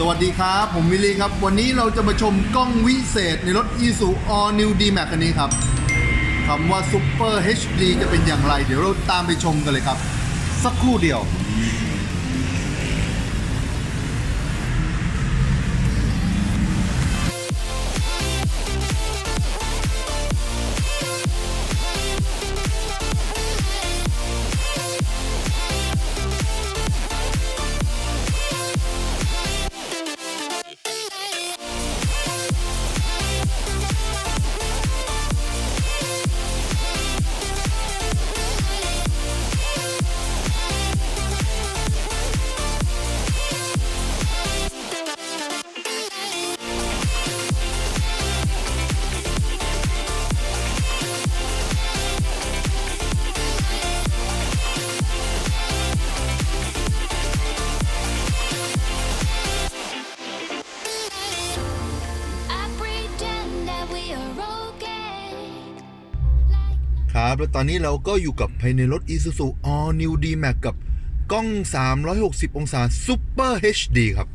สวัสดีครับ ผมวิลลี่ครับ วันนี้เราจะมาชมกล้องวิเศษในรถ i s u All New D-Max คันนี้ครับคำว่า Super HD จะเป็นอย่างไร เดี๋ยวเราตามไปชมกันเลยครับ สักครู่เดียว ครับ แล้วตอนนี้เราก็อยู่กับภายในรถ Isuzu All New D-Max กับกล้อง 360 องศา Super HD ครับ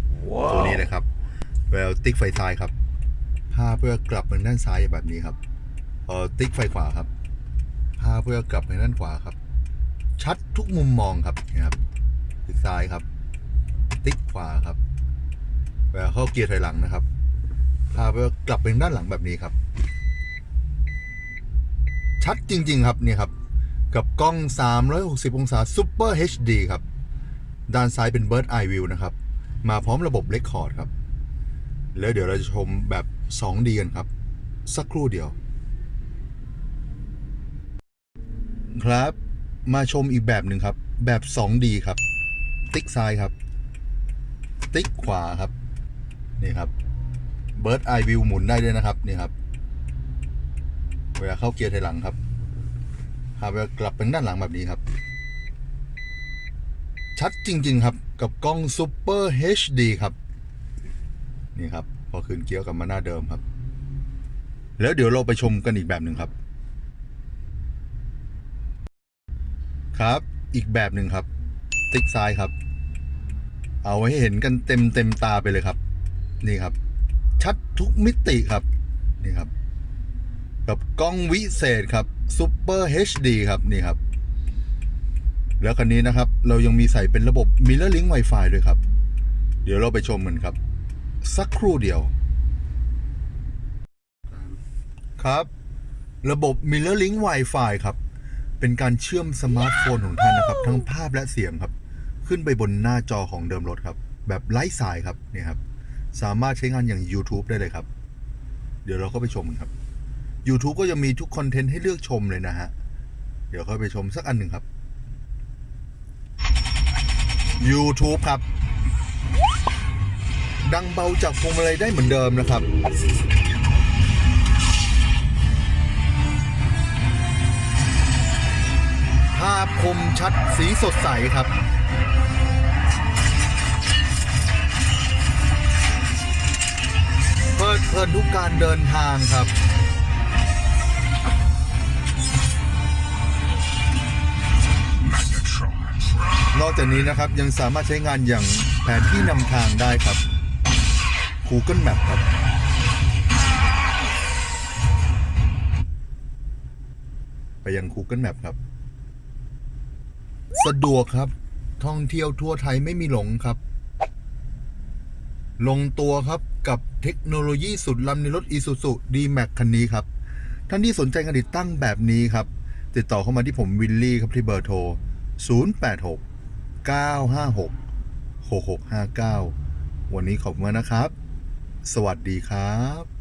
ตัวนี้เลยครับแววติ๊กไฟซ้ายครับพาเพื่อกลับไปด้านซ้ายแบบนี้ครับพอติ๊กไฟขวาครับพาเพื่อกลับไปด้านขวาครับ ชัดทุกมุมมองครับนะครับ ติ๊กซ้ายครับ ติ๊กขวาครับแววเข้าเกียร์ถอยหลังนะครับพาเพื่อกลับไปด้านหลังแบบนี้ครับ ชัดจริง ๆ ครับนี่ครับ กับกล้อง 360 องศา Super HD ครับ ด้านซ้ายเป็น Bird Eye View นะครับ มาพร้อมระบบ Record ครับ แล้วเดี๋ยวเราจะชมแบบ 2D กันครับ สักครู่เดียว ครับ มาชมอีกแบบหนึ่งครับ แบบ 2D ครับ ติ๊กซ้ายครับ ติ๊กขวาครับ นี่ครับ Bird Eye View หมุนได้ด้วยนะครับ นี่ครับ เวลาเข้าเกียร์ถอยหลังครับหาเวลากลับเป็นด้านหลังแบบนี้ครับ ชัดจริง ๆ ครับกับกล้อง Super HD ครับ นี่ครับ พอคืนเกียร์กลับมาหน้าเดิมครับ แล้วเดี๋ยวเราไปชมกันอีกแบบหนึ่งครับ ครับ อีกแบบหนึ่งครับ ติ๊กซ้ายครับ เอาไว้ให้เห็นกันเต็มเต็มตาไปเลยครับ นี่ครับ ชัดทุกมิติครับ นี่ครับ กับกล้องวิเศษครับ Super HD ครับนี่ครับ แล้วคันนี้นะครับ เรายังมีใส่เป็นระบบ Mirror Link Wi-Fi ด้วยครับ เดี๋ยวเราไปชมกันครับ สักครู่เดียว ครับ ระบบ Mirror Link Wi-Fi ครับ เป็นการเชื่อมสมาร์ทโฟนของท่านนะครับ ทั้งภาพและเสียงครับ ขึ้นไปบนหน้าจอของเดิมรถครับ แบบไร้สายครับนี่ครับ สามารถใช้งานอย่าง YouTube ได้เลยครับ เดี๋ยวเราก็ไปชมกันครับ YouTube ก็จะมีทุกคอนเทนต์ให้เลือกชมเลยนะฮะ เดี๋ยวค่อยไปชมสักอันหนึ่งครับ YouTube ครับ ดังเบาจากพวงมาลัยได้เหมือนเดิมนะครับ ภาพคมชัดสีสดใสครับเพลิดเพลินทุกการเดินทางครับ อกจากนี้นะครับยังสามารถใช้งานอย่างแผนที่นำทางได้ครับ Google Map ครับ ไปยัง Google Map ครับ สะดวกครับ ท่องเที่ยวทั่วไทยไม่มีหลงครับ ลงตัวครับกับเทคโนโลยีสุดล้ำในรถ Isuzu D-Max คันนี้ครับ ท่านที่สนใจการติดตั้งแบบนี้ครับ ติดต่อเข้ามาที่ผมวิลลี่ครับที่เบอร์โทร086 956 6659 วันนี้ขอบคุณนะครับ สวัสดีครับ